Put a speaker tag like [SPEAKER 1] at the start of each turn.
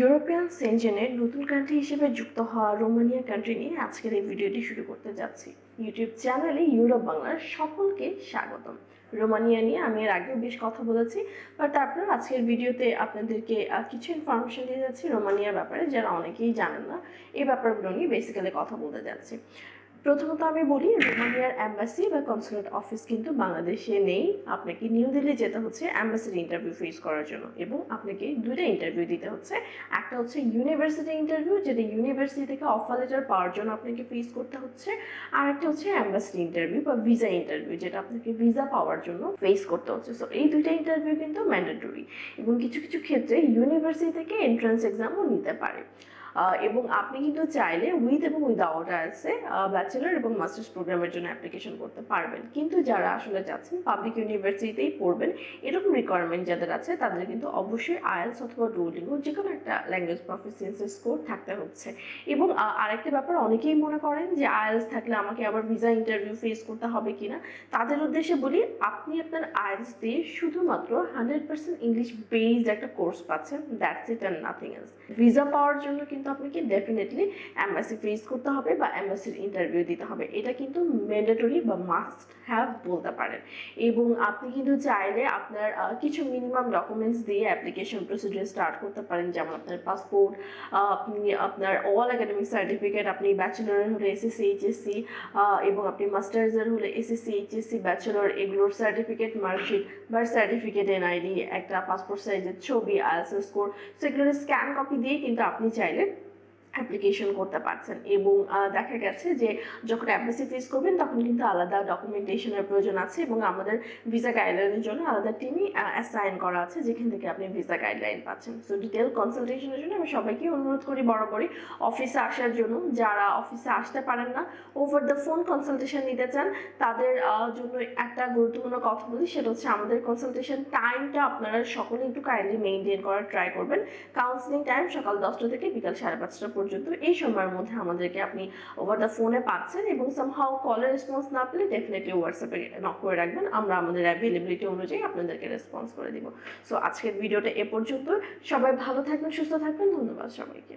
[SPEAKER 1] European সেনজেনের নতুন country হিসেবে যুক্ত হওয়া রোমানিয়া কান্ট্রি নিয়ে আজকের এই ভিডিওটি শুরু করতে যাচ্ছি। ইউটিউব চ্যানেলে ইউরোপ বাংলার সকলকে স্বাগতম। রোমানিয়া নিয়ে আমি এর আগেও বেশ কথা বলেছি বা তারপর আজকের ভিডিওতে আপনাদেরকে কিছু ইনফরমেশন দিয়ে যাচ্ছি রোমানিয়ার ব্যাপারে, যারা অনেকেই জানেন না, এই ব্যাপারগুলো নিয়ে বেসিক্যালি কথা বলতে যাচ্ছি। প্রথমত আমি বলি, রোমানিয়ার অ্যাম্বাসি বা কনসুলেট অফিস কিন্তু বাংলাদেশে নেই। আপনাকে নিউ দিল্লি যেতে হচ্ছে অ্যাম্বাসির ইন্টারভিউ ফেস করার জন্য এবং আপনাকে দুইটা ইন্টারভিউ দিতে হচ্ছে। একটা হচ্ছে ইউনিভার্সিটি ইন্টারভিউ যেটা ইউনিভার্সিটি থেকে অফার লেটার পাওয়ার জন্য আপনাকে ফেস করতে হচ্ছে। আর একটা হচ্ছে অ্যাম্বাসি ইন্টারভিউ বা ভিসা ইন্টারভিউ যেটা আপনাকে ভিসা পাওয়ার জন্য ফেস করতে হচ্ছে। সো এই দুইটা ইন্টারভিউ কিন্তু ম্যান্ডেটরি এবং কিছু কিছু ক্ষেত্রে ইউনিভার্সিটি থেকে এন্ট্রান্স এক্সামও নিতে পারে। এবং আপনি কিন্তু চাইলে উইথ এবং উইদাউট আছে ব্যাচেলার এবং মাস্টার্স প্রোগ্রামের জন্য অ্যাপ্লিকেশন করতে পারবেন। কিন্তু যারা আসলে যাচ্ছেন পাবলিক ইউনিভার্সিটিতেই পড়বেন। এরকম রিকোয়ারমেন্ট যাদের আছে, তাদের কিন্তু অবশ্যই আইএলস অথবা ডুওলিঙ্গো যে কোনো একটা ল্যাঙ্গুয়েজ প্রফিসিয়েন্সি স্কোর থাকতে হচ্ছে। এবং আরেকটা ব্যাপার, অনেকেই মনে করেন যে আইএলস থাকলে আমাকে আবার ভিসা ইন্টারভিউ ফেস করতে হবে কিনা? তাদের উদ্দেশ্যে বলি, আপনি আপনার আইএলস দিয়ে শুধুমাত্র হান্ড্রেড পার্সেন্ট ইংলিশ বেসড একটা কোর্স পাচ্ছেন that's it and nothing else visa পাওয়ার জন্য কিন্তু আপনাকে ডেফিনেটলি অ্যাম্বাসি ফেস করতে হবে বা অ্যাম্বাসির ইন্টারভিউ দিতে হবে। এটা কিন্তু ম্যান্ডেটরি বা মাস্ট হ্যাভ বলতে পারেন। এবং আপনি কিন্তু চাইলে আপনার কিছু মিনিমাম ডকুমেন্টস দিয়ে অ্যাপ্লিকেশন প্রসিডিউর স্টার্ট করতে পারেন। যেমন আপনার পাসপোর্ট আপনি আপনার অল একাডেমিক সার্টিফিকেট আপনি ব্যাচেলরের হলে এসএসসি এইচএসসি এবং আপনি মাস্টার্সের হলে এসএসসি এইচএসসি ব্যাচেলর এগুলোর certificate marksheet birth certificate NID একটা পাসপোর্ট সাইজের ছবি আইএসএস স্কোর সেগুলোর স্ক্যান কপি দিয়ে কিন্তু আপনি চাইলে অ্যাপ্লিকেশন করতে পারছেন। এবং দেখা গেছে যে যখন অ্যাম্বাসি ফেস করবেন, তখন কিন্তু আলাদা ডকুমেন্টেশনের প্রয়োজন আছে এবং আমাদের ভিসা গাইডলাইনের জন্য আলাদা টিমই অ্যাসাইন করা আছে যেখান থেকে আপনি ভিসা গাইডলাইন পাচ্ছেন। সো ডিটেল কনসালটেশনের জন্য আমি সবাইকে অনুরোধ করি বরাবরই অফিসে আসার জন্য। যারা অফিসে আসতে পারেন না ওভার দ্য ফোন কনসালটেশন নিতে চান, তাদের জন্য একটা গুরুত্বপূর্ণ কথা বলি, সেটা হচ্ছে আমাদের কনসালটেশন টাইমটা আপনারা সকলে একটু কাইন্ডলি মেনটেন করার ট্রাই করবেন। কাউন্সিলিং টাইম সকাল দশটা থেকে বিকাল সাড়ে পাঁচটা পর্যন্ত এই সময়ের মধ্যে আমাদেরকে আপনি ওভার দ্য ফোনে পাচ্ছেন এবং সামহাও কলের রেসপন্স না পেলে ডেফিনেটলি হোয়াটসঅ্যাপে নক করে রাখবেন। আমরা আমাদের অ্যাভেলেবিলিটি অনুযায়ী আপনাদেরকে রেসপন্স করে দিব। সো আজকের ভিডিওটা এ পর্যন্ত সবাই ভালো থাকবেন, সুস্থ থাকবেন। ধন্যবাদ সবাইকে।